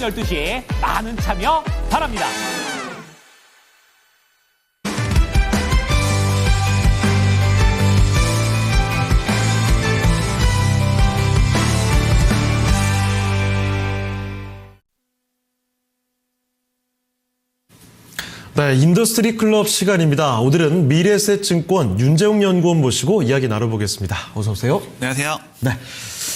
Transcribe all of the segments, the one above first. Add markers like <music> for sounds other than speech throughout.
12시 많은 참여 바랍니다. 네, 인더스트리 클럽 시간입니다. 오늘은 미래에셋증권 윤재웅 연구원 모시고 이야기 나눠보겠습니다. 어서 오세요. 안녕하세요. 네.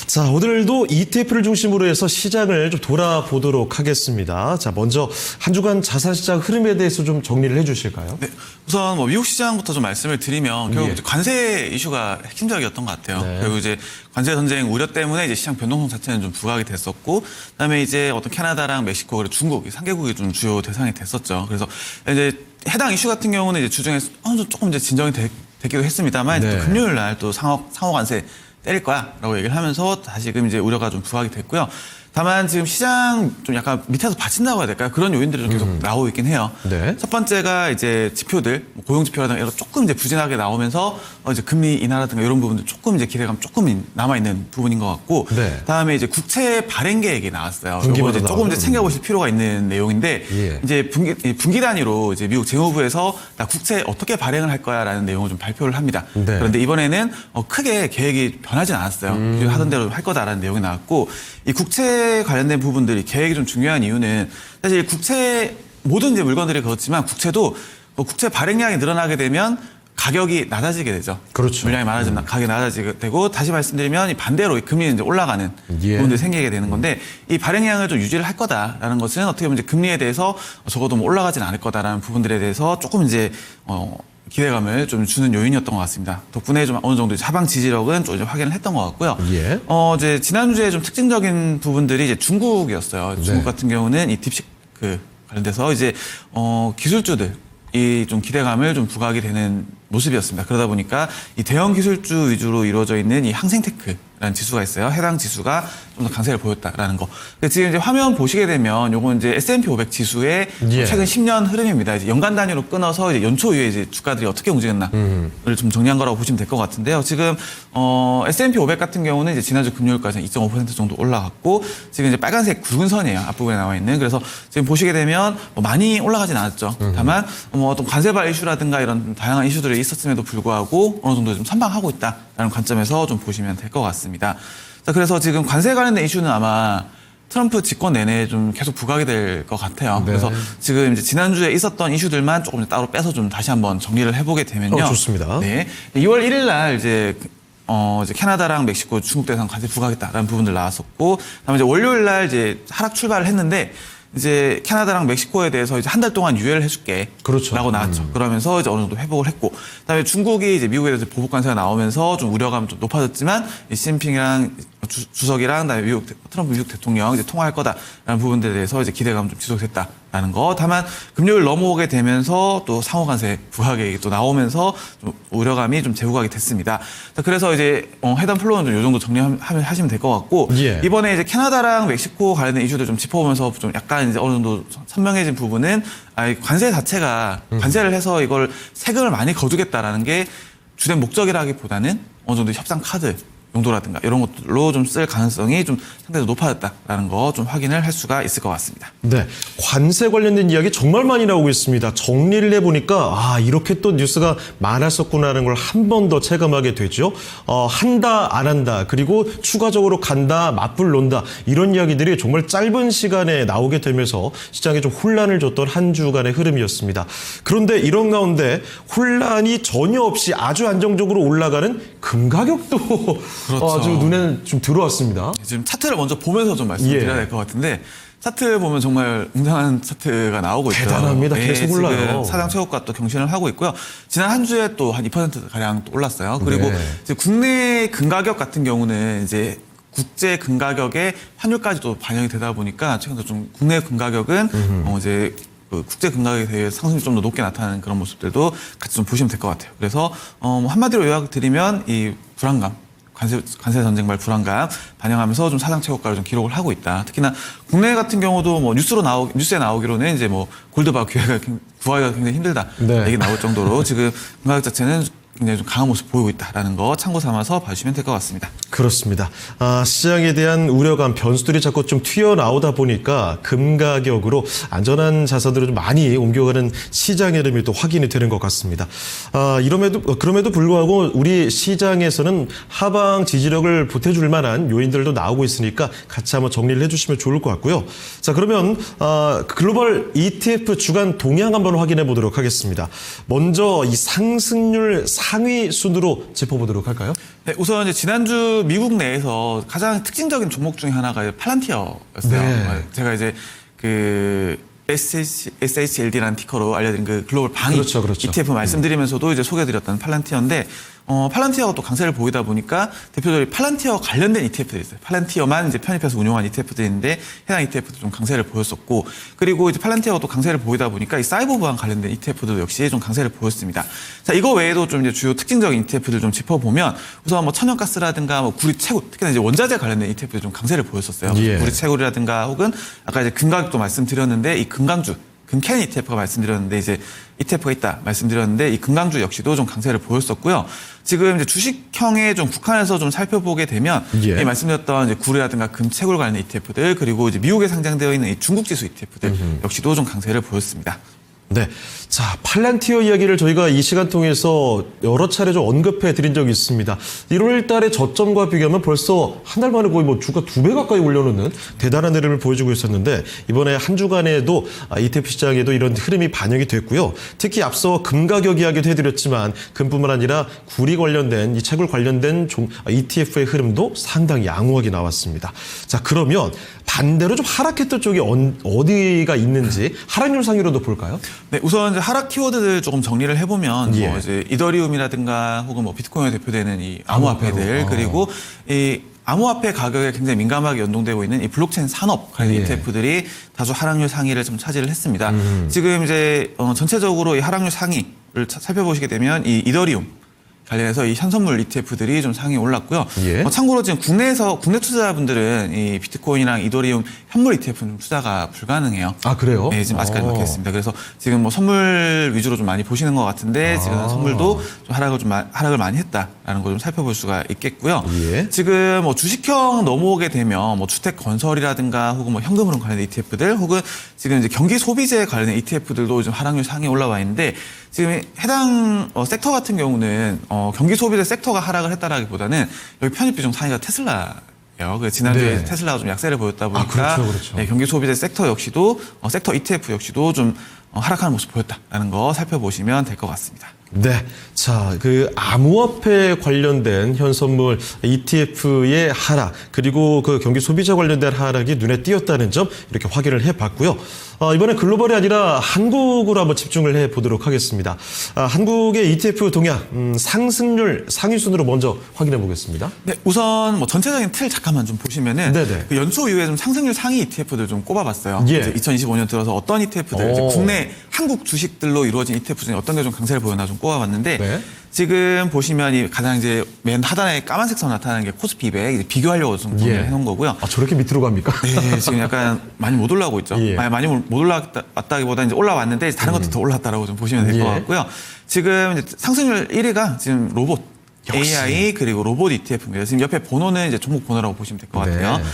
자, 오늘도 ETF를 중심으로 해서 시장을 좀 돌아보도록 하겠습니다. 자, 먼저 한 주간 자산 시장 흐름에 대해서 좀 정리를 해 주실까요? 네, 우선 뭐 미국 시장부터 좀 말씀을 드리면 결국 예. 이제 관세 이슈가 핵심적이었던 것 같아요. 네. 결국 이제 관세 전쟁 우려 때문에 이제 시장 변동성 자체는 좀 부각이 됐었고, 그다음에 이제 어떤 캐나다랑 멕시코 그리고 중국 이 3개국이 좀 주요 대상이 됐었죠. 그래서 이제 해당 이슈 같은 경우는 이제 주중에 어느 정도 조금 이제 진정이 되, 기도 했습니다만 네. 또 금요일 날 또 상호 상호 관세 때릴 거야라고 얘기를 하면서 다시금 이제 우려가 좀 부각이 됐고요. 다만 지금 시장 좀 약간 밑에서 받친다고 해야 될까요? 그런 요인들이 좀 계속 나오고 있긴 해요. 네. 첫 번째가 이제 지표들, 뭐 고용 지표라든가 이런 거 조금 이제 부진하게 나오면서 어 이제 금리 인하라든가 이런 부분들 조금 이제 기대감 조금 남아 있는 부분인 것 같고, 네. 다음에 이제 국채 발행 계획이 나왔어요. 분기마다 요거 이제 조금 이제. 챙겨보실 필요가 있는 내용인데, 예. 이제 분기, 이 분기 단위로 이제 미국 재무부에서 나 국채 어떻게 발행을 할 거야라는 내용을 좀 발표를 합니다. 네. 그런데 이번에는 어, 크게 계획이 변하진 않았어요. 음. 하던 대로 할 거다라는 내용이 나왔고 이 국채 관련된 부분들이 계획이 좀 중요한 이유는 사실 국채 모든 이제 물건들이 그렇지만 국채도 뭐 국채 발행량이 늘어나게 되면 가격이 낮아지게 되죠. 그렇죠. 물량이 많아지면 가격이 낮아지게 되고 다시 말씀드리면 이 반대로 이 금리는 이제 올라가는 예. 부분들이 생기게 되는 건데 이 발행량을 좀 유지를 할 거다라는 것은 어떻게 보면 이제 금리에 대해서 적어도 뭐 올라가진 않을 거다라는 부분들에 대해서 조금 이제 어 기대감을 좀 주는 요인이었던 것 같습니다. 덕분에 좀 어느 정도 하방 지지력은 좀 이제 확인을 했던 것 같고요. 예. 어 이제 지난주에 좀 특징적인 부분들이 이제 중국이었어요. 중국 네. 같은 경우는 이 딥식 그 관련돼서 이제 어 기술주들 이 좀 기대감을 좀 부각이 되는 모습이었습니다. 그러다 보니까 이 대형 기술주 위주로 이루어져 있는 이 항생테크 라는 지수가 있어요. 해당 지수가 좀 더 강세를 보였다라는 거. 근데 지금 이제 화면 보시게 되면 요건 이제 S&P 500 지수의 예. 최근 10년 흐름입니다. 이제 연간 단위로 끊어서 이제 연초 이후에 이제 주가들이 어떻게 움직였나를 좀 정리한 거라고 보시면 될 것 같은데요. 지금 어, S&P 500 같은 경우는 이제 지난주 금요일까지 2.5% 정도 올라갔고 지금 이제 빨간색 굵은 선이에요. 앞부분에 나와 있는. 그래서 지금 보시게 되면 뭐 많이 올라가진 않았죠. 다만 뭐 어떤 관세발 이슈라든가 이런 다양한 이슈들이 있었음에도 불구하고 어느 정도 좀 선방하고 있다라는 관점에서 좀 보시면 될 것 같습니다. 자, 그래서 지금 관세 관련된 이슈는 아마 트럼프 집권 내내 좀 계속 부각이 될 것 같아요. 네. 그래서 지금 이제 지난주에 있었던 이슈들만 조금 따로 빼서 좀 다시 한번 정리를 해보게 되면요. 어, 좋습니다. 네. 2월 1일 날 이제 어, 이제 캐나다랑 멕시코, 중국 대상 관세 부과하겠다라는 부분들 나왔었고, 그다음에 이제 월요일 날 이제 하락 출발을 했는데, 이제 캐나다랑 멕시코에 대해서 이제 한 달 동안 유예를 해줄게. 그렇죠. 라고 나왔죠. 그러면서 이제 어느 정도 회복을 했고, 그다음에 중국이 이제 미국에 대해서 보복 관세가 나오면서 좀 우려감이 좀 높아졌지만, 이 시진핑이랑 주, 주석이랑 그다음에 미국 대- 트럼프 미국 대통령 이제 통화할 거다라는 부분들에 대해서 이제 기대감 좀 지속됐다라는 거. 다만 금요일 넘어오게 되면서 또 상호 관세 부하 계획이 또 나오면서 좀 우려감이 좀 재부각이 됐습니다. 자, 그래서 이제 어, 해당 플로우는 좀이 정도 정리하시면 될 것 같고 예. 이번에 이제 캐나다랑 멕시코 관련된 이슈들 좀 짚어보면서 좀 약간 이제 어느 정도 선명해진 부분은 아, 이 관세 자체가 관세를 해서 이걸 세금을 많이 거두겠다라는 게 주된 목적이라기보다는 어느 정도 협상 카드 용도라든가 이런 것들로 좀 쓸 가능성이 좀 상당히 높아졌다라는 거 좀 확인을 할 수가 있을 것 같습니다. 네. 관세 관련된 이야기 정말 많이 나오고 있습니다. 정리를 해보니까, 아, 이렇게 또 뉴스가 많았었구나라는 걸 한 번 더 체감하게 되죠. 어, 한다, 안 한다, 그리고 추가적으로 간다, 맞불 논다, 이런 이야기들이 정말 짧은 시간에 나오게 되면서 시장에 좀 혼란을 줬던 한 주간의 흐름이었습니다. 그런데 이런 가운데 혼란이 전혀 없이 아주 안정적으로 올라가는 금 가격도 그렇죠. 아주 눈에 좀 들어왔습니다. 지금 차트를 먼저 보면서 좀 말씀드려야 예. 될 것 같은데 차트 보면 정말 웅장한 차트가 나오고 있죠. 대단합니다. 계속 지금 올라요. 사상 최고가 또 경신을 하고 있고요. 지난 한 주에 또 한 2% 가량 또 올랐어요. 그리고 네. 이제 국내 금가격 같은 경우는 이제 국제 금가격에 환율까지도 반영이 되다 보니까 최근 들어 좀 국내 금가격은 어 이제 그 국제 금가격에 대해 상승이 좀 더 높게 나타나는 그런 모습들도 같이 좀 보시면 될 것 같아요. 그래서 어뭐 한마디로 요약드리면 이 불안감 관세, 관세 전쟁 발 불안감 반영하면서 좀 사상 최고가를 좀 기록을 하고 있다. 특히나 국내 같은 경우도 뭐 뉴스로 나오 뉴스에 나오기로는 이제 뭐 골드바 기회가 구하기가 굉장히 힘들다 네. 얘기 나올 정도로 지금 금가격 자체는 굉장히 좀 강한 모습 보이고 있다라는 거 참고 삼아서 봐주시면 될 것 같습니다. 그렇습니다. 아, 시장에 대한 우려감, 변수들이 자꾸 좀 튀어나오다 보니까 금 가격으로 안전한 자산들을 좀 많이 옮겨가는 시장 흐름이 또 확인이 되는 것 같습니다. 아, 이럼에도, 그럼에도 불구하고 우리 시장에서는 하방 지지력을 보태줄 만한 요인들도 나오고 있으니까 같이 한번 정리를 해주시면 좋을 것 같고요. 자, 그러면, 아, 글로벌 ETF 주간 동향 한번 확인해 보도록 하겠습니다. 먼저 이 상승률 상위 순으로 짚어보도록 할까요? 네, 우선 이제 지난주 미국 내에서 가장 특징적인 종목 중에 하나가 팔란티어였어요. 네. 제가 이제 그 SH, SHLD라는 티커로 알려드린 그 글로벌 방위 그렇죠, 그렇죠. ETF 말씀드리면서도 이제 소개해드렸던 팔란티어인데 어, 팔란티어가 또 강세를 보이다 보니까 대표적으로 팔란티어 관련된 ETF들이 있어요. 팔란티어만 이제 편입해서 운용한 ETF들이 있는데 해당 ETF도 좀 강세를 보였었고 그리고 이제 팔란티어가 또 강세를 보이다 보니까 이 사이버 보안 관련된 ETF도 역시 좀 강세를 보였습니다. 자, 이거 외에도 좀 이제 주요 특징적인 ETF들 좀 짚어보면 우선 뭐 천연가스라든가 뭐 구리 채굴 특히나 이제 원자재 관련된 ETF들 좀 강세를 보였었어요. 예. 구리 채굴이라든가 혹은 아까 이제 금가격도 말씀드렸는데 이 금강주 금캔 ETF가 말씀드렸는데 이제 ETF가 있다 말씀드렸는데 이 금강주 역시도 좀 강세를 보였었고요. 지금 이제 주식형에 좀 국한해서 좀 살펴보게 되면 예. 이 말씀드렸던 이제 구리라든가 금채굴 관련 ETF들 그리고 이제 미국에 상장되어 있는 이 중국 지수 ETF들 역시도 좀 강세를 보였습니다. 네. 자, 팔란티어 이야기를 저희가 이 시간 통해서 여러 차례 좀 언급해 드린 적이 있습니다. 1월 달에 저점과 비교하면 벌써 한 달 만에 거의 뭐 주가 두 배 가까이 올려놓는 대단한 흐름을 보여주고 있었는데 이번에 한 주간에도 아, ETF 시장에도 이런 흐름이 반영이 됐고요. 특히 앞서 금 가격 이야기도 해드렸지만 금뿐만 아니라 구리 관련된 이 채굴 관련된 종- 아, ETF의 흐름도 상당히 양호하게 나왔습니다. 자, 그러면 반대로 좀 하락했던 쪽이 언- 어디가 있는지 하락률 상위로도 볼까요? 네, 우선 이제 하락 키워드들 조금 정리를 해보면 예. 뭐 이제 이더리움이라든가 혹은 뭐 비트코인에 대표되는 이. 암호화폐들 어. 그리고 이 암호화폐 가격에 굉장히 민감하게 연동되고 있는 이 블록체인 산업 관련 예. ETF들이 다수 하락률 상위를 좀 차지를 했습니다. 음. 지금 이제 어, 전체적으로 이 하락률 상위를 차- 살펴보시게 되면 이 이더리움 관련해서 이 현선물 ETF들이 좀 상위 올랐고요. 예. 어, 참고로 지금 국내에서 국내 투자자분들은 이 비트코인이랑 이더리움 현물 ETF는 투자가 불가능해요. 아, 그래요? 네, 지금 아직까지 어. 막혀 있습니다. 그래서 지금 뭐 선물 위주로 좀 많이 보시는 것 같은데 지금 아. 선물도 좀 하락을 좀 마- 하락을 많이 했다라는 걸 좀 살펴볼 수가 있겠고요. 예. 지금 뭐 주식형 넘어오게 되면 뭐 주택 건설이라든가 혹은 뭐 현금흐름 관련된 ETF들 혹은 지금 이제 경기 소비재 관련된 ETF들도 좀 하락률 상에 올라와 있는데 지금 해당 어, 섹터 같은 경우는 어, 경기 소비재 섹터가 하락을 했다라기보다는 여기 편입 비중 상위가 테슬라. 요그 지난주에 네. 테슬라가 좀 약세를 보였다 보니까 그렇죠, 그렇죠. 네, 경기 소비재 섹터 역시도 어, 섹터 ETF 역시도 좀 어, 하락하는 모습 보였다라는 거 살펴보시면 될 것 같습니다. 네. 자, 그 암호화폐 관련된 현선물 ETF의 하락, 그리고 그 경기 소비자 관련된 하락이 눈에 띄었다는 점 이렇게 확인을 해 봤고요. 어, 이번에 글로벌이 아니라 한국으로 한번 집중을 해 보도록 하겠습니다. 아, 한국의 ETF 동향, 음, 상승률 상위 순으로 먼저 확인해 보겠습니다. 네, 우선 뭐 전체적인 틀 잠깐만 좀 보시면은 네네. 그 연초 이후에 좀 상승률 상위 ETF들 좀 꼽아 봤어요. 예. 이제 2025년 들어서 어떤 ETF들, 이제 한국 주식들로 이루어진 ETF 중에 어떤 게 좀 강세를 보였나 좀 꼽아봤는데 네. 지금 보시면 이 가장 이제 맨 하단에 까만색 선 나타나는 게 코스피 200 이제 비교하려고 좀 정리를 예. 해놓은 거고요. 아, 저렇게 밑으로 갑니까? 네, 지금 약간 많이 못 올라오고 있죠. 예. 많이, 많이 못 올라왔다기보다 이제 올라왔는데 다른 것도 더 올랐다라고 좀 보시면 될것 예. 같고요. 지금 상승률 1위가 지금 로봇. 역시. AI 그리고 로봇 ETF입니다. 지금 옆에 번호는 이제 종목 번호라고 보시면 될 것 같아요. 네.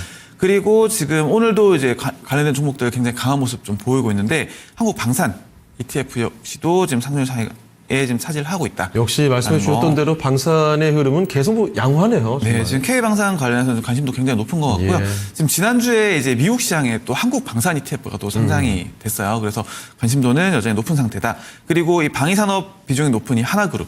그리고 지금 오늘도 이제 가- 관련된 종목들 굉장히 강한 모습 좀 보이고 있는데 한국 방산 ETF 역시도 지금 상승률 상위에 지금 차지를 하고 있다. 역시 말씀해 라는 거. 주셨던 대로 방산의 흐름은 계속 뭐 양호하네요. 네, 정말. 지금 K 방산 관련해서 좀 관심도 굉장히 높은 것 같고요. 예. 지금 지난주에 이제 미국 시장에 또 한국 방산 ETF가 또 상장이 음. 됐어요. 그래서 관심도는 여전히 높은 상태다. 그리고 이 방위산업 비중이 높은 이 하나그룹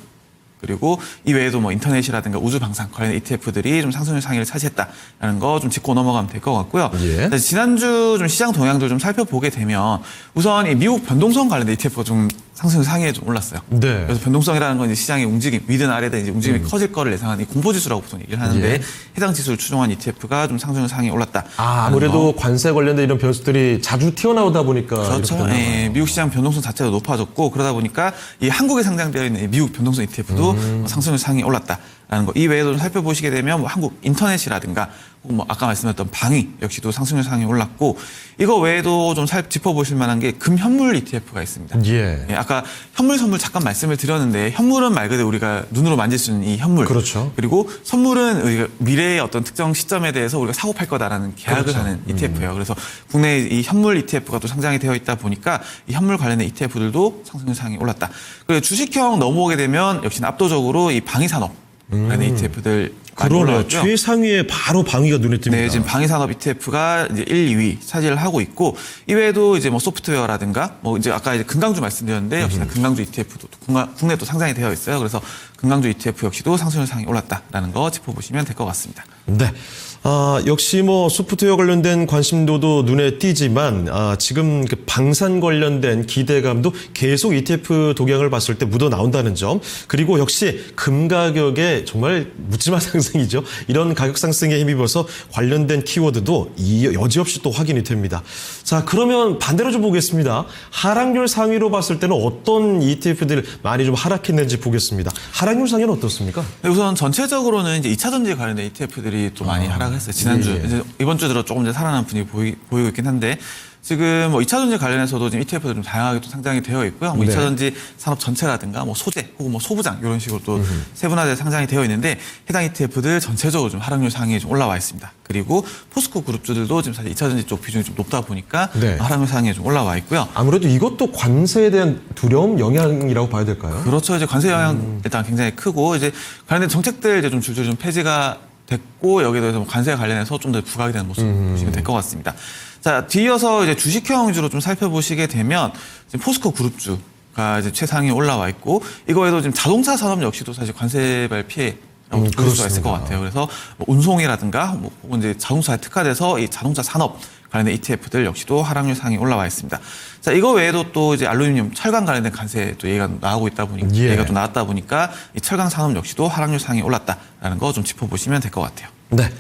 그리고 이 외에도 뭐 인터넷이라든가 우주 방산 관련 ETF들이 좀 상승률 상위를 차지했다라는 거 좀 짚고 넘어가면 될 것 같고요. 예. 네, 지난주 좀 시장 동향들 좀 살펴보게 되면 우선 이 미국 변동성 관련된 ETF가 좀 상승률 상위에 좀 올랐어요. 네. 그래서 변동성이라는 건 이제 시장의 움직임, 위든 아래든 이제 움직임이 커질 거를 예상하는 이 공포지수라고 보통 얘기를 하는데 음. 예. 해당 지수를 추종한 ETF가 좀 상승률 상위에 올랐다. 아, 아무래도 관세 관련된 이런 변수들이 자주 튀어나오다 보니까 그렇죠. 예, 봐요. 미국 시장 변동성 자체가 높아졌고 그러다 보니까 이 한국에 상장되어 있는 이 미국 변동성 ETF도 음. 상승률 상위 올랐다. 올랐다 라는 거. 이 외에도 좀 살펴보시게 되면 뭐 한국 인터넷이라든가 뭐 아까 말씀드렸던 방위 역시도 상승률 상이 올랐고 이거 외에도 좀 살, 짚어보실 만한 게 금현물 ETF가 있습니다. 예. 예, 아까 현물 선물 잠깐 말씀을 드렸는데 현물은 말 그대로 우리가 눈으로 만질 수 있는 이 현물. 그렇죠. 그리고 선물은 우리가 미래의 어떤 특정 시점에 대해서 우리가 사고 팔 거다라는 계약을 그렇죠. 하는 ETF예요. 그래서 국내에 이 현물 ETF가 또 상장이 되어 있다 보니까 이 현물 관련된 ETF들도 상승률 상이 올랐다. 그리고 주식형 넘어오게 되면 역시나 압도적으로 이 방위 산업 관련된 ETF들 많이 그러네요. 올라왔죠. 최상위에 바로 방위가 눈에 띕니다. 네, 지금 방위 산업 ETF가 이제 1, 2위 차지를 하고 있고 이외에도 이제 뭐 소프트웨어라든가 뭐 이제 아까 이제 금강주 말씀드렸는데 역시나 금강주 ETF도 국내 또 상장이 되어 있어요. 그래서 금강주 ETF 역시도 상승률 상이 올랐다라는 거 짚어보시면 될 것 같습니다. 네. 아, 역시 뭐 소프트웨어 관련된 관심도도 눈에 띄지만 아, 지금 그 방산 관련된 기대감도 계속 ETF 동향을 봤을 때 묻어 나온다는 점 그리고 역시 금 가격의 정말 묻지마 <laughs> 상승이죠. 이런 가격 상승에 힘입어서 관련된 키워드도 이 여지없이 또 확인이 됩니다. 자 그러면 반대로 좀 보겠습니다. 하락률 상위로 봤을 때는 어떤 ETF들 많이 좀 하락했는지 보겠습니다. 하락률 상위는 어떻습니까? 네, 우선 전체적으로는 이제 2차 전지 관련된 ETF들이 또 많이 하락 했어요. 지난주 예, 예. 이제 이번 주 들어 조금 이제 살아난 분위기 보이, 보이고 있긴 한데 지금 뭐 2차 전지 관련해서도 지금 ETF들 좀 다양하게 또 상장이 되어 있고요. 뭐 네. 2차 전지 산업 전체라든가 뭐 소재 혹은 뭐 소부장 이런 식으로 또 세분화돼 상장이 되어 있는데 해당 ETF들 전체적으로 좀 하락률 상이 좀 올라와 있습니다. 그리고 포스코 그룹주들도 지금 사실 2차 전지 쪽 비중이 좀 높다 보니까 네. 하락률 상이 좀 올라와 있고요. 아무래도 이것도 관세에 대한 두려움, 영향이라고 봐야 될까요? 그렇죠. 이제 관세 영향 음. 일단 굉장히 크고 이제 관련된 정책들 이제 좀 줄줄이 좀 폐지가 됐고 여기에 대해서 뭐 관세 관련해서 좀 더 부각이 되는 모습 음. 보시면 될 것 같습니다. 자 뒤이어서 이제 주식형 위주로 좀 살펴보시게 되면 지금 포스코 그룹주 가 이제 최상위 올라와 있고 이거에도 지금 자동차 산업 역시도 사실 관세발 피해. 음, 볼 수가 있을. 것 같아요. 그래서 뭐 운송이라든가 뭐 혹은 이제 자동차에 특화돼서 이 자동차 산업 관련된 ETF들 역시도 하락률 상이 올라와 있습니다. 자 이거 외에도 또 이제 알루미늄, 철강 관련된 관세 또 얘기가 나오고 있다 보니까 예. 얘기가 또 나왔다 보니까 이 철강 산업 역시도 하락률 상이 올랐다라는 거 좀 짚어보시면 될 것 같아요. 네.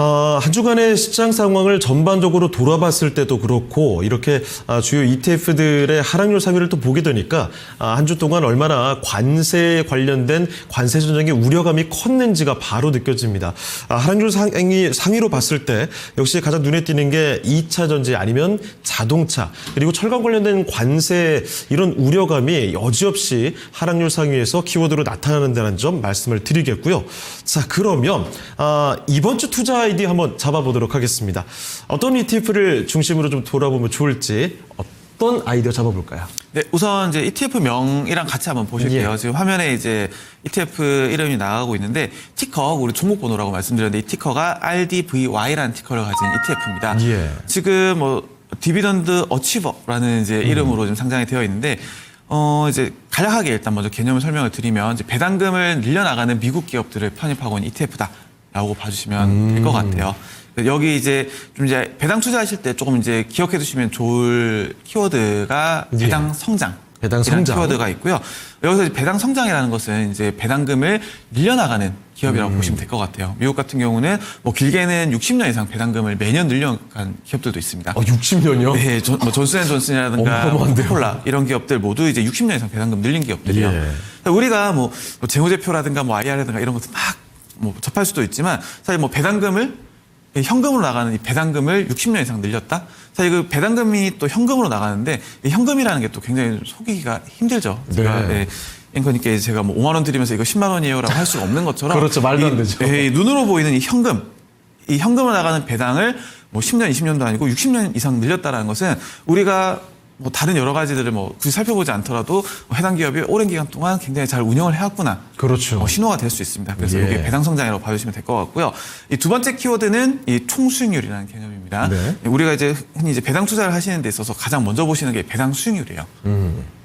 어, 한 주간의 시장 상황을 전반적으로 돌아봤을 때도 그렇고 이렇게 아, 주요 ETF들의 하락률 상위를 또 보게 되니까 아, 한 주 동안 얼마나 관세에 관련된 관세 전쟁의 우려감이 컸는지가 바로 느껴집니다. 아, 하락률 상위, 상위로 봤을 때 역시 가장 눈에 띄는 게 2차 전지 아니면 자동차 그리고 철강 관련된 관세 이런 우려감이 여지없이 하락률 상위에서 키워드로 나타나는다는 점 말씀을 드리겠고요. 자 그러면 아, 이번 주 투자 아이디 한번 잡아보도록 하겠습니다. 어떤 ETF를 중심으로 좀 돌아보면 좋을지 어떤 아이디어 잡아볼까요? 네, 우선 이제 ETF 명이랑 같이 한번 보실게요. 예. 지금 화면에 이제 ETF 이름이 나가고 있는데 티커 우리 종목 번호라고 말씀드렸는데 이 티커가 RDVY라는 티커를 가진 ETF입니다. 예. 지금 뭐 디비던드 어치버라는 이제 이름으로 지금 상장이 되어 있는데 어 이제 간략하게 일단 먼저 개념을 설명을 드리면 이제 배당금을 늘려나가는 미국 기업들을 편입하고 있는 ETF다 라고 봐주시면 될 것 같아요. 여기 이제 좀 이제 배당 투자하실 때 조금 이제 기억해 두시면 좋을 키워드가 예. 배당 성장. 배당 이라는 성장. 키워드가 있고요. 여기서 이제 배당 성장이라는 것은 이제 배당금을 늘려나가는 기업이라고 보시면 될 것 같아요. 미국 같은 경우는 뭐 길게는 60년 이상 배당금을 매년 늘려간 기업들도 있습니다. 어, 60년이요? 네, 존, 뭐 존슨앤존슨이라든가 뭐 어마어마한데요. 코폴라 이런 기업들 모두 이제 60년 이상 배당금 늘린 기업들이요. 예. 우리가 뭐, 뭐 재무제표라든가 뭐 IR이라든가 이런 것도 막 뭐 접할 수도 있지만 사실 뭐 배당금을 이 현금으로 나가는 이 배당금을 60년 이상 늘렸다. 사실 그 배당금이 또 현금으로 나가는데 이 현금이라는 게 또 굉장히 좀 속이기가 힘들죠. 제가 네. 예, 앵커님께 제가 뭐 5만 원 드리면서 이거 10만 원이에요라고 할 수가 없는 것처럼 그렇죠. 말도 안 이- 되죠. 예, 이 눈으로 보이는 이 현금 이 현금으로 나가는 배당을 뭐 10년, 20년도 아니고 60년 이상 늘렸다라는 것은 우리가 뭐 다른 여러 가지들을 뭐 굳이 살펴보지 않더라도 해당 기업이 오랜 기간 동안 굉장히 잘 운영을 해왔구나. 그렇죠. 어, 신호가 될 수 있습니다. 그래서 예. 이게 배당 성장이라고 봐주시면 될 것 같고요. 이 두 번째 키워드는 이 총수익률이라는 개념입니다. 네. 우리가 이제 흔히 이제 배당 투자를 하시는 데 있어서 가장 먼저 보시는 게 배당 수익률이에요.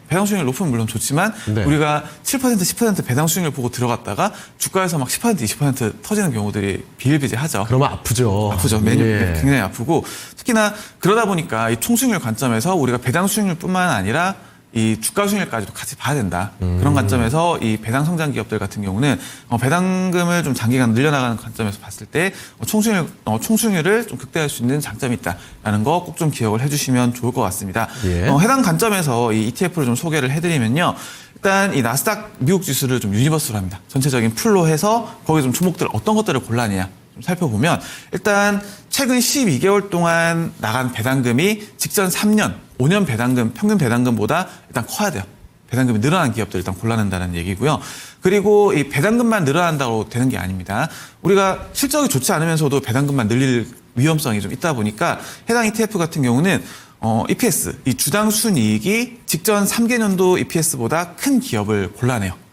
배당 수익률 높으면 물론 좋지만 네. 우리가 7% 10% 배당 수익률 보고 들어갔다가 주가에서 막 10% 20% 터지는 경우들이 비일비재하죠. 그러면 아프죠. 아프죠. 메뉴 예. 굉장히 아프고 특히나 그러다 보니까 이 총수익률 관점에서 우리가 배당 수익률뿐만 아니라 이 주가 수익률까지도 같이 봐야 된다. 그런 관점에서 이 배당 성장 기업들 같은 경우는 어, 배당금을 좀 장기간 늘려나가는 관점에서 봤을 때 어, 총수익 어, 총수익률을 좀 극대화할 수 있는 장점이 있다라는 거 꼭 좀 기억을 해주시면 좋을 것 같습니다. 예. 어, 해당 관점에서 이 ETF를 좀 소개를 해드리면요. 일단 이 나스닥 미국 지수를 좀 유니버스로 합니다. 전체적인 풀로 해서 거기 좀 종목들 어떤 것들을 골라내냐 좀 살펴보면 일단 최근 12개월 동안 나간 배당금이 직전 3년, 5년 배당금 평균 배당금보다 일단 커야 돼요. 배당금이 늘어난 기업들 일단 골라낸다는 얘기고요. 그리고 이 배당금만 늘어난다고 되는 게 아닙니다. 우리가 실적이 좋지 않으면서도 배당금만 늘릴 위험성이 좀 있다 보니까 해당 ETF 같은 경우는 어, EPS, 이 주당 순이익이 직전 3개년도 EPS보다 큰 기업을 골라내요.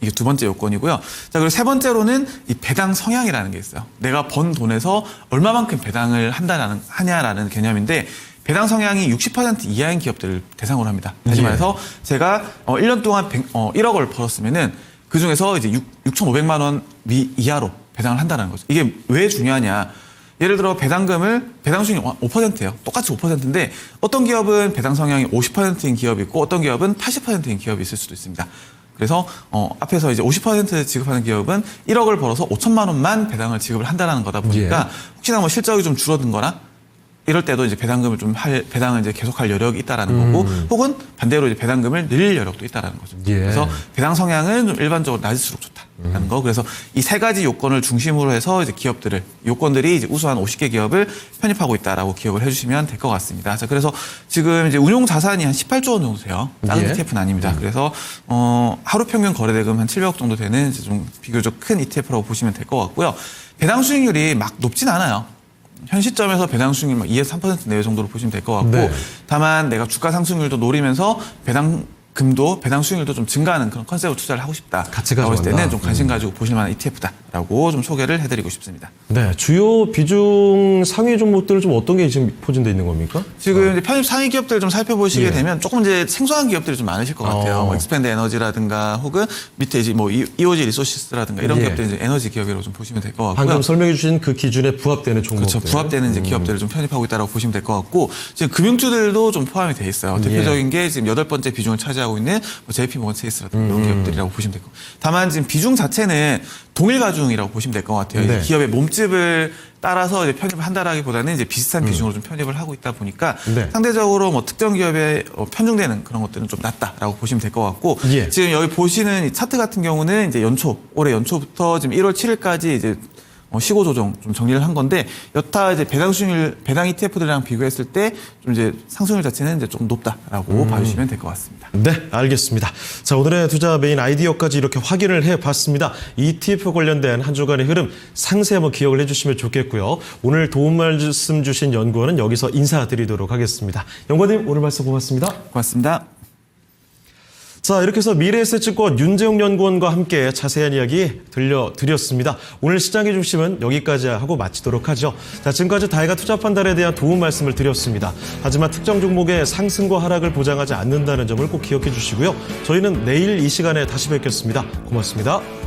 이게 두 번째 요건이고요. 자, 그리고 세 번째로는 이 배당 성향이라는 게 있어요. 내가 번 돈에서 얼마만큼 배당을 한다라는, 하냐라는 개념인데, 배당 성향이 60% 이하인 기업들을 대상으로 합니다. 다시 예. 말해서 제가 어, 1년 동안 100, 어, 1억을 벌었으면은 그 중에서 이제 6, 6,500만 원 미, 이하로 배당을 한다는 거죠. 이게 왜 중요하냐. 예를 들어 배당금을 배당 수익이 5%예요. 똑같이 5%인데 어떤 기업은 배당 성향이 50%인 기업이 있고 어떤 기업은 80%인 기업이 있을 수도 있습니다. 그래서 어, 앞에서 이제 50% 지급하는 기업은 1억을 벌어서 5천만 원만 배당을 지급을 한다라는 거다 보니까 혹시나 뭐 실적이 좀 줄어든 거나 이럴 때도 이제 배당금을 좀 할 배당을 이제 계속할 여력이 있다라는 거고 혹은 반대로 이제 배당금을 늘릴 여력도 있다라는 거죠. 예. 그래서 배당 성향은 좀 일반적으로 낮을수록 좋다라는 거. 그래서 이 세 가지 요건을 중심으로 해서 이제 기업들을 요건들이 이제 우수한 50개 기업을 편입하고 있다라고 기억을 해주시면 될 것 같습니다. 자, 그래서 지금 이제 운용 자산이 한 18조 원 정도 돼요. 다른 예. ETF는 아닙니다. 그래서 어 하루 평균 거래대금 한 700억 정도 되는 이제 좀 비교적 큰 ETF라고 보시면 될 것 같고요. 배당 수익률이 막 높진 않아요. 현 시점에서 배당 수익률 막 2에서 3% 내외 정도로 보시면 될 것 같고 네. 다만 내가 주가 상승률도 노리면서 배당 금도 배당 수익률도 좀 증가하는 그런 컨셉으로 투자를 하고 싶다. 같이 가져간다. 때는 좀 관심 가지고 보실 만한 ETF다라고 좀 소개를 해드리고 싶습니다. 네, 주요 비중 상위 종목들은 좀 어떤 게 지금 포진돼 있는 겁니까? 지금 이제 편입 상위 기업들 좀 살펴보시게 예. 되면 조금 이제 생소한 기업들이 좀 많으실 것 같아요. 어. 뭐 익스펜드 에너지라든가 혹은 밑에 이제 뭐 이- 이오지 리소시스라든가 이런 예. 기업들이 이제 에너지 기업이라고 좀 보시면 될 것 같고요. 방금 설명해 주신 그 기준에 부합되는 종목들. 그렇죠. 부합되는 이제 기업들을 좀 편입하고 있다고 보시면 될 것 같고 지금 금융주들도 좀 포함이 돼 있어요. 대표적인 게 지금 여덟 번째 비중을 차지하고 있는 뭐 JP 모건 체이스라든가 이런 기업들이라고 보시면 될 것 같고 다만 지금 비중 자체는 동일 가중이라고 보시면 될 것 같아요. 네. 기업의 몸집을 따라서 이제 편입을 한다라기보다는 이제 비슷한 비중으로 좀 편입을 하고 있다 보니까 네. 상대적으로 뭐 특정 기업에 어, 편중되는 그런 것들은 좀 낮다라고 보시면 될 것 같고 예. 지금 여기 보시는 이 차트 같은 경우는 이제 연초 올해 연초부터 지금 1월 7일까지 이제 어, 시고 조정 좀 정리를 한 건데 여타 이제 배당 수익률 배당 ETF들이랑 비교했을 때 좀 이제 상승률 자체는 이제 좀 높다라고 봐주시면 될 것 같습니다. 네, 알겠습니다. 자, 오늘의 투자 메인 아이디어까지 이렇게 확인을 해 봤습니다. ETF 관련된 한 주간의 흐름 상세히 한번 기억을 해 주시면 좋겠고요. 오늘 도움 말씀 주신 연구원은 여기서 인사드리도록 하겠습니다. 연구원님, 오늘 말씀 고맙습니다. 고맙습니다. 자, 이렇게 해서 미래에셋증권 윤재용 연구원과 함께 자세한 이야기 들려드렸습니다. 오늘 시장의 중심은 여기까지 하고 마치도록 하죠. 자, 지금까지 다이가 투자 판단에 대한 도움 말씀을 드렸습니다. 하지만 특정 종목의 상승과 하락을 보장하지 않는다는 점을 꼭 기억해 주시고요. 저희는 내일 이 시간에 다시 뵙겠습니다. 고맙습니다.